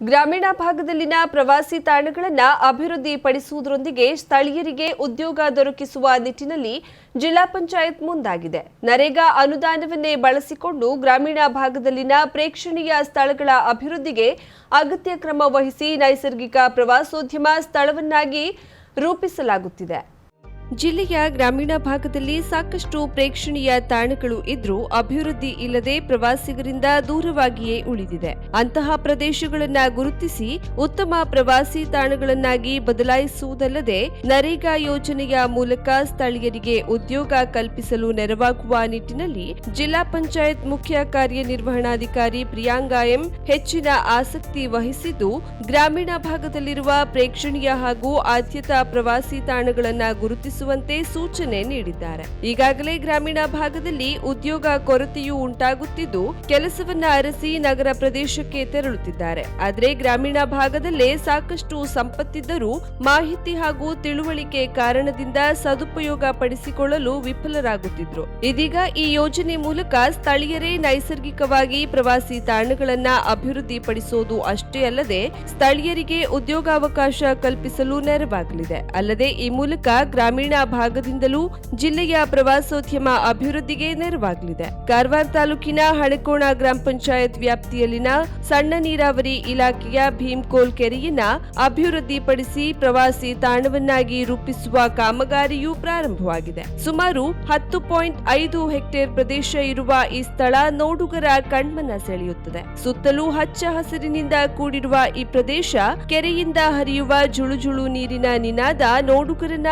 ಗ್ರಾಮೀಣ ಭಾಗದಲ್ಲಿನ ಪ್ರವಾಸಿ ತಾಣಗಳನ್ನು ಅಭಿವೃದ್ಧಿಪಡಿಸುವುದರೊಂದಿಗೆ ಸ್ಥಳೀಯರಿಗೆ ಉದ್ಯೋಗ ದೊರಕಿಸುವ ನಿಟ್ಟಿನಲ್ಲಿ ಜಿಲ್ಲಾ ಪಂಚಾಯತ್ ಮುಂದಾಗಿದೆ. ನರೇಗಾ ಅನುದಾನವನ್ನೇ ಬಳಸಿಕೊಂಡು ಗ್ರಾಮೀಣ ಭಾಗದಲ್ಲಿನ ಪ್ರೇಕ್ಷಣೀಯ ಸ್ಥಳಗಳ ಅಭಿವೃದ್ಧಿಗೆ ಅಗತ್ಯ ಕ್ರಮ ವಹಿಸಿ ನೈಸರ್ಗಿಕ ಪ್ರವಾಸೋದ್ಯಮ ಸ್ಥಳವನ್ನಾಗಿ ರೂಪಿಸಲಾಗುತ್ತಿದೆ. ಜಿಲ್ಲೆಯ ಗ್ರಾಮೀಣ ಭಾಗದಲ್ಲಿ ಸಾಕಷ್ಟು ಪ್ರೇಕ್ಷಣೀಯ ತಾಣಗಳು ಇದ್ರೂ ಅಭಿವೃದ್ಧಿ ಇಲ್ಲದೆ ಪ್ರವಾಸಿಗರಿಂದ ದೂರವಾಗಿಯೇ ಉಳಿದಿದೆ. ಅಂತಹ ಪ್ರದೇಶಗಳನ್ನು ಗುರುತಿಸಿ ಉತ್ತಮ ಪ್ರವಾಸಿ ತಾಣಗಳನ್ನಾಗಿ ಬದಲಾಯಿಸುವುದಲ್ಲದೆ ನರೇಗಾ ಯೋಜನೆಯ ಮೂಲಕ ಸ್ಥಳೀಯರಿಗೆ ಉದ್ಯೋಗ ಕಲ್ಪಿಸಲು ನೆರವಾಗುವ ನಿಟ್ಟಿನಲ್ಲಿ ಜಿಲ್ಲಾ ಪಂಚಾಯತ್ ಮುಖ್ಯ ಕಾರ್ಯನಿರ್ವಹಣಾಧಿಕಾರಿ ಪ್ರಿಯಾಂಗಾ ಎಂ ಹೆಚ್ಚಿನ ಆಸಕ್ತಿ ವಹಿಸಿದ್ದು, ಗ್ರಾಮೀಣ ಭಾಗದಲ್ಲಿರುವ ಪ್ರೇಕ್ಷಣೀಯ ಹಾಗೂ ಆದ್ಯತಾ ಪ್ರವಾಸಿ ತಾಣಗಳನ್ನ ಗುರುತಿಸುವಂತೆ ಸೂಚನೆ ನೀಡಿದ್ದಾರೆ. ಈಗಾಗಲೇ ಗ್ರಾಮೀಣ ಭಾಗದಲ್ಲಿ ಉದ್ಯೋಗ ಕೊರತೆಯೂ ಉಂಟಾಗುತ್ತಿದ್ದು, ಕೆಲಸವನ್ನ ಅರಸಿ ನಗರ ಪ್ರದೇಶಕ್ಕೆ ತೆರಳುತ್ತಿದ್ದಾರೆ. ಆದರೆ ಗ್ರಾಮೀಣ ಭಾಗದಲ್ಲೇ ಸಾಕಷ್ಟು ಸಂಪತ್ತಿದ್ದರೂ ಮಾಹಿತಿ ಹಾಗೂ ತಿಳುವಳಿಕೆ ಕಾರಣದಿಂದ ಸದುಪಯೋಗ ಪಡಿಸಿಕೊಳ್ಳಲು ವಿಫಲರಾಗುತ್ತಿದ್ರು. ಇದೀಗ ಈ ಯೋಜನೆ ಮೂಲಕ ಸ್ಥಳೀಯರೇ ನೈಸರ್ಗಿಕವಾಗಿ ಪ್ರವಾಸಿ ತಾಣಗಳನ್ನ ಅಭಿವೃದ್ಧಿಪಡಿಸೋದು ಅಷ್ಟೇ ಅಲ್ಲದೆ ಸ್ಥಳೀಯರಿಗೆ ಉದ್ಯೋಗಾವಕಾಶ ಕಲ್ಪಿಸಲು ನೆರವಾಗಲಿದೆ. ಅಲ್ಲದೆ ಈ ಮೂಲಕ ಗ್ರಾಮೀಣ ಭಾಗದಿಂದಲೂ ಜಿಲ್ಲೆಯ ಪ್ರವಾಸೋದ್ಯಮ ಅಭಿವೃದ್ಧಿಗೆ ನೆರವಾಗಲಿದೆ. ಕಾರವಾರ ತಾಲೂಕಿನ ಹಳೆಕೋಣ ಗ್ರಾಮ ಪಂಚಾಯತ್ ವ್ಯಾಪ್ತಿಯಲ್ಲಿನ ಸಣ್ಣ ನೀರಾವರಿ ಇಲಾಖೆಯ ಭೀಮ್ಕೋಲ್ ಕೆರೆಯನ್ನ ಅಭಿವೃದ್ಧಿಪಡಿಸಿ ಪ್ರವಾಸಿ ತಾಣವನ್ನಾಗಿ ರೂಪಿಸುವ ಕಾಮಗಾರಿಯೂ ಪ್ರಾರಂಭವಾಗಿದೆ. ಸುಮಾರು ಹತ್ತು ಪಾಯಿಂಟ್ ಐದು ಹೆಕ್ಟೇರ್ ಪ್ರದೇಶ ಇರುವ ಈ ಸ್ಥಳ ನೋಡುಗರ ಕಣ್ಮನ ಸೆಳೆಯುತ್ತದೆ. ಸುತ್ತಲೂ ಹಚ್ಚ ಹಸಿರಿನಿಂದ ಕೂಡಿರುವ ಈ ಪ್ರದೇಶ ಕೆರೆಯಿಂದ ಹರಿಯುವ ಜುಳುಜುಳು ನೀರಿನ ನಿನಾದ ನೋಡುಗರನ್ನ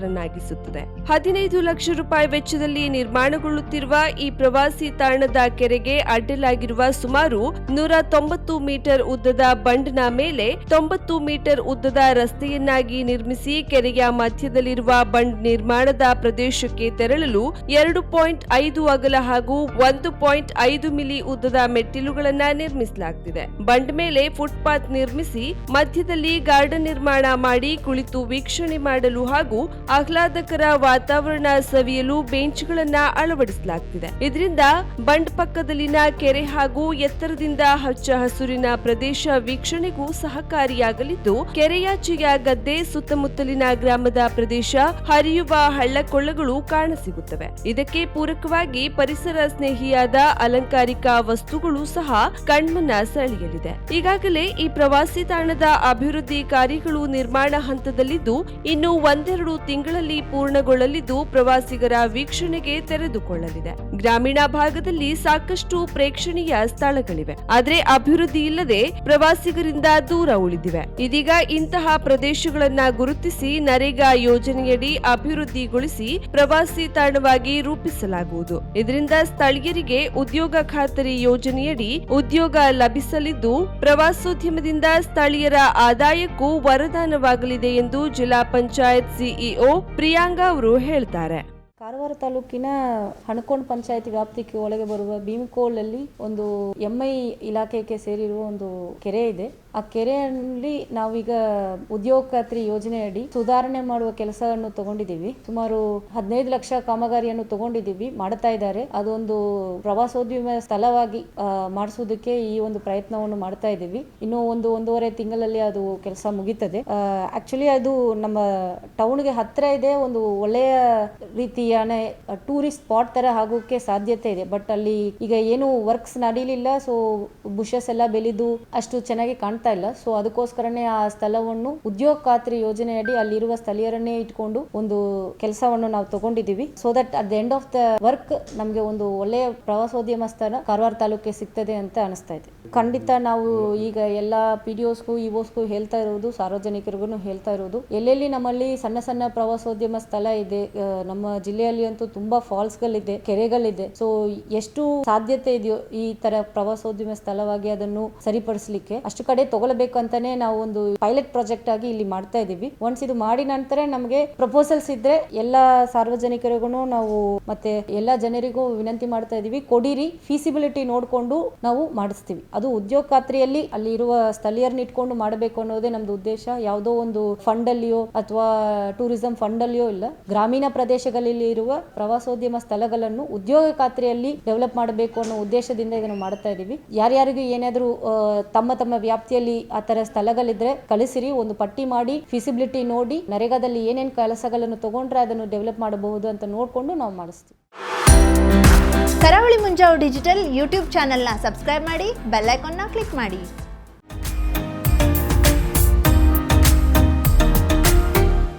ಪುಳಕಿತರನ್ನಾಗಿಸುತ್ತದೆ ಹದಿನೈದು ಲಕ್ಷ ರೂಪಾಯಿ ವೆಚ್ಚದಲ್ಲಿ ನಿರ್ಮಾಣಗೊಳ್ಳುತ್ತಿರುವ ಈ ಪ್ರವಾಸಿ ತಾಣದ ಕೆರೆಗೆ ಅಡ್ಡಲಾಗಿರುವ ಸುಮಾರು ನೂರ ತೊಂಬತ್ತು ಮೀಟರ್ ಉದ್ದದ ಬಂಡ್ನ ಮೇಲೆ ತೊಂಬತ್ತು ಮೀಟರ್ ಉದ್ದದ ರಸ್ತೆಯನ್ನಾಗಿ ನಿರ್ಮಿಸಿ ಕೆರೆಯ ಮಧ್ಯದಲ್ಲಿರುವ ಬಂಡ್ ನಿರ್ಮಾಣದ ಪ್ರದೇಶಕ್ಕೆ ತೆರಳಲು ಎರಡು ಪಾಯಿಂಟ್ ಐದು ಅಗಲ ಹಾಗೂ ಒಂದು ಪಾಯಿಂಟ್ ಐದು ಮಿಲಿ ಉದ್ದದ ಮೆಟ್ಟಿಲುಗಳನ್ನ ನಿರ್ಮಿಸಲಾಗುತ್ತಿದೆ ಬಂಡ್ ಮೇಲೆ ಫುಟ್ಪಾತ್ ನಿರ್ಮಿಸಿ ಮಧ್ಯದಲ್ಲಿ ಗಾರ್ಡನ್ ನಿರ್ಮಾಣ ಮಾಡಿ ಕುಳಿತು ವೀಕ್ಷಣೆ ಮಾಡಲು ಹಾಗೂ ಆಹ್ಲಾದಕರ ವಾತಾವರಣ ಸವಿಯಲು ಬೆಂಚ್ಗಳನ್ನ ಅಳವಡಿಸಲಾಗ್ತಿದೆ. ಇದರಿಂದ ಬಂಡ್ ಪಕ್ಕದಲ್ಲಿನ ಕೆರೆ ಹಾಗೂ ಎತ್ತರದಿಂದ ಹಚ್ಚ ಹಸುರಿನ ಪ್ರದೇಶ ವೀಕ್ಷಣೆಗೂ ಸಹಕಾರಿಯಾಗಲಿದ್ದು, ಕೆರೆಯಾಚೆಯ ಗದ್ದೆ ಸುತ್ತಮುತ್ತಲಿನ ಗ್ರಾಮದ ಪ್ರದೇಶ ಹರಿಯುವ ಹಳ್ಳಕೊಳ್ಳಗಳು ಕಾಣಸಿಗುತ್ತವೆ. ಇದಕ್ಕೆ ಪೂರಕವಾಗಿ ಪರಿಸರ ಸ್ನೇಹಿಯಾದ ಅಲಂಕಾರಿಕ ವಸ್ತುಗಳು ಸಹ ಕಣ್ಮನ ಸೆಳೆಯಲಿದೆ. ಈಗಾಗಲೇ ಈ ಪ್ರವಾಸಿ ತಾಣದ ಅಭಿವೃದ್ಧಿ ಕಾರ್ಯಗಳು ನಿರ್ಮಾಣ ಹಂತದಲ್ಲಿದ್ದು, ಇನ್ನು ಒಂದೆರಡು ತಿಂಗಳಲ್ಲಿ ಪೂರ್ಣಗೊಳ್ಳಲಿದ್ದು ಪ್ರವಾಸಿಗರ ವೀಕ್ಷಣೆಗೆ ತೆರೆದುಕೊಳ್ಳಲಿದೆ. ಗ್ರಾಮೀಣ ಭಾಗದಲ್ಲಿ ಸಾಕಷ್ಟು ಪ್ರೇಕ್ಷಣೀಯ ಸ್ಥಳಗಳಿವೆ. ಆದರೆ ಅಭಿವೃದ್ಧಿ ಇಲ್ಲದೆ ಪ್ರವಾಸಿಗರಿಂದ ದೂರ ಉಳಿದಿವೆ. ಇದೀಗ ಇಂತಹ ಪ್ರದೇಶಗಳನ್ನ ಗುರುತಿಸಿ ನರೇಗಾ ಯೋಜನೆಯಡಿ ಅಭಿವೃದ್ಧಿಗೊಳಿಸಿ ಪ್ರವಾಸಿ ತಾಣವಾಗಿ ರೂಪಿಸಲಾಗುವುದು. ಇದರಿಂದ ಸ್ಥಳೀಯರಿಗೆ ಉದ್ಯೋಗ ಖಾತರಿ ಯೋಜನೆಯಡಿ ಉದ್ಯೋಗ ಲಭಿಸಲಿದ್ದು, ಪ್ರವಾಸೋದ್ಯಮದಿಂದ ಸ್ಥಳೀಯರ ಆದಾಯಕ್ಕೂ ವರದಾನವಾಗಲಿದೆ ಎಂದು ಜಿಲ್ಲಾ ಪಂಚಾಯತ್ ಸಿಇಒ ಪ್ರಿಯಾಂಗಾ ಅವರು ಹೇಳ್ತಾರೆ. ಕಾರವಾರ ತಾಲೂಕಿನ ಹಣಕೋಣ ಪಂಚಾಯತಿ ವ್ಯಾಪ್ತಿಗೆ ಒಳಗೆ ಬರುವ ಭೀಮಕೋಲಲ್ಲಿ ಒಂದು ಎಂಐ ಇಲಾಖೆಗೆ ಸೇರಿರುವ ಒಂದು ಕೆರೆ ಇದೆ. ಆ ಕೆರೆಯಲ್ಲಿ ನಾವೀಗ ಉದ್ಯೋಗ ಖಾತ್ರಿ ಯೋಜನೆಯಡಿ ಸುಧಾರಣೆ ಮಾಡುವ ಕೆಲಸವನ್ನು ತಗೊಂಡಿದ್ದೀವಿ. ಸುಮಾರು ಹದಿನೈದು ಲಕ್ಷ ಕಾಮಗಾರಿಯನ್ನು ತಗೊಂಡಿದ್ದೀವಿ, ಮಾಡ್ತಾ ಇದ್ದಾರೆ. ಅದೊಂದು ಪ್ರವಾಸೋದ್ಯಮ ಸ್ಥಳವಾಗಿ ಮಾಡಿಸೋದಕ್ಕೆ ಈ ಒಂದು ಪ್ರಯತ್ನವನ್ನು ಮಾಡ್ತಾ ಇದ್ದೀವಿ. ಇನ್ನು ಒಂದು ಒಂದೂವರೆ ತಿಂಗಳಲ್ಲಿ ಅದು ಕೆಲಸ ಮುಗೀತದೆ. ಆಕ್ಚುಲಿ ಅದು ನಮ್ಮ ಟೌನ್ಗೆ ಹತ್ತಿರ ಇದೆ, ಒಂದು ಒಳ್ಳೆಯ ರೀತಿಯ ಟೂರಿಸ್ಟ್ ಸ್ಪಾಟ್ ತರ ಆಗೋಕೆ ಸಾಧ್ಯತೆ ಇದೆ. ಬಟ್ ಅಲ್ಲಿ ಈಗ ಏನು ವರ್ಕ್ಸ್ ನಡೀಲಿಲ್ಲ, ಸೊ ಬುಷಸ್ ಎಲ್ಲ ಬೆಳೆದು ಅಷ್ಟು ಚೆನ್ನಾಗಿ ಕಾಣ್ತಾ ಇಲ್ಲ. ಸೊ ಅದಕ್ಕೋಸ್ಕರನೇ ಆ ಸ್ಥಳವನ್ನು ಉದ್ಯೋಗ ಖಾತ್ರಿ ಯೋಜನೆಯಡಿ ಅಲ್ಲಿರುವ ಸ್ಥಳೀಯರನ್ನೇ ಇಟ್ಕೊಂಡು ಒಂದು ಕೆಲಸವನ್ನು ನಾವು ತಗೊಂಡಿದ್ದೀವಿ. So that at the end of the work ನಮಗೆ ಒಂದು ಒಳ್ಳೆಯ ಪ್ರವಾಸೋದ್ಯಮ ಸ್ಥಳ ಕಾರವಾರ ತಾಲೂಕಿಗೆ ಸಿಗ್ತದೆ ಅಂತ ಅನಿಸ್ತಾ ಇದೆ. ಖಂಡಿತ ನಾವು ಈಗ ಎಲ್ಲ ಪಿ ಡಿ ಓಸ್ಗೂ ಇಒಸ್ಗೂ ಹೇಳ್ತಾ ಇರೋದು, ಸಾರ್ವಜನಿಕರಿಗೂ ಹೇಳ್ತಾ ಇರೋದು, ಎಲ್ಲೆಲ್ಲಿ ನಮ್ಮಲ್ಲಿ ಸಣ್ಣ ಸಣ್ಣ ಪ್ರವಾಸೋದ್ಯಮ ಸ್ಥಳ ಇದೆ ನಮ್ಮ ಜಿಲ್ಲೆಯಲ್ಲಿ ಅಂತೂ ತುಂಬಾ ಫಾಲ್ಸ್ ಗಳಿದೆ ಕೆರೆಗಳಿದೆ. ಸೊ ಎಷ್ಟು ಸಾಧ್ಯತೆ ಇದೆಯೋ ಈ ತರ ಪ್ರವಾಸೋದ್ಯಮ ಸ್ಥಳವಾಗಿ ಅದನ್ನು ಸರಿಪಡಿಸಲಿಕ್ಕೆ ಅಷ್ಟು ಕಡೆ ತಗೊಳ್ಬೇಕು ಅಂತಾನೆ ನಾವು ಒಂದು ಪೈಲಟ್ ಪ್ರಾಜೆಕ್ಟ್ ಆಗಿ ಇಲ್ಲಿ ಮಾಡ್ತಾ ಇದೀವಿ. ಒನ್ಸ್ ಇದು ಮಾಡಿ ನಂತರ ನಮಗೆ ಪ್ರಪೋಸಲ್ಸ್ ಇದ್ರೆ ಎಲ್ಲಾ ಸಾರ್ವಜನಿಕರಿಗೂ ನಾವು ಮತ್ತೆ ಎಲ್ಲ ಜನರಿಗೂ ವಿನಂತಿ ಮಾಡ್ತಾ ಇದೀವಿ. ಕೊಡಿರಿ ಫೀಸಿಬಿಲಿಟಿ ನೋಡ್ಕೊಂಡು ನಾವು ಮಾಡಿಸ್ತೀವಿ. ಅದು ಉದ್ಯೋಗ ಖಾತ್ರಿಯಲ್ಲಿ ಅಲ್ಲಿ ಇರುವ ಸ್ಥಳೀಯರನ್ನ ಇಟ್ಕೊಂಡು ಮಾಡಬೇಕು ಅನ್ನೋದೇ ನಮ್ದು ಉದ್ದೇಶ. ಯಾವುದೋ ಒಂದು ಫಂಡ್ ಅಲ್ಲಿಯೋ ಅಥವಾ ಟೂರಿಸಂ ಫಂಡ್ ಅಲ್ಲಿಯೋ ಇಲ್ಲ, ಗ್ರಾಮೀಣ ಪ್ರದೇಶಗಳಲ್ಲಿ ಇರುವ ಪ್ರವಾಸೋದ್ಯಮ ಸ್ಥಳಗಳನ್ನು ಉದ್ಯೋಗ ಖಾತ್ರಿಯಲ್ಲಿ ಡೆವಲಪ್ ಮಾಡಬೇಕು ಅನ್ನೋ ಉದ್ದೇಶದಿಂದ ಇದನ್ನು ಮಾಡ್ತಾ ಇದೀವಿ. ಯಾರ್ಯಾರಿಗೂ ಏನಾದರೂ ತಮ್ಮ ತಮ್ಮ ವ್ಯಾಪ್ತಿಯಲ್ಲಿ ಆ ಥರ ಸ್ಥಳಗಳಿದ್ರೆ ಕಳಿಸಿರಿ, ಒಂದು ಪಟ್ಟಿ ಮಾಡಿ ಫಿಸಿಬಿಲಿಟಿ ನೋಡಿ, ನರೇಗಾದಲ್ಲಿ ಏನೇನು ಕೆಲಸಗಳನ್ನು ತಗೊಂಡ್ರೆ ಅದನ್ನು ಡೆವಲಪ್ ಮಾಡಬಹುದು ಅಂತ ನೋಡಿಕೊಂಡು ನಾವು ಮಾಡಿಸ್ತೀವಿ. ಕರಾವಳಿ ಮುಂಜಾವು ಡಿಜಿಟಲ್ ಯೂಟ್ಯೂಬ್ ಚಾನೆಲ್ನ ಸಬ್ಸ್ಕ್ರೈಬ್ ಮಾಡಿ ಬೆಲ್ಲೈಕಾನ್ನ ಕ್ಲಿಕ್ ಮಾಡಿ.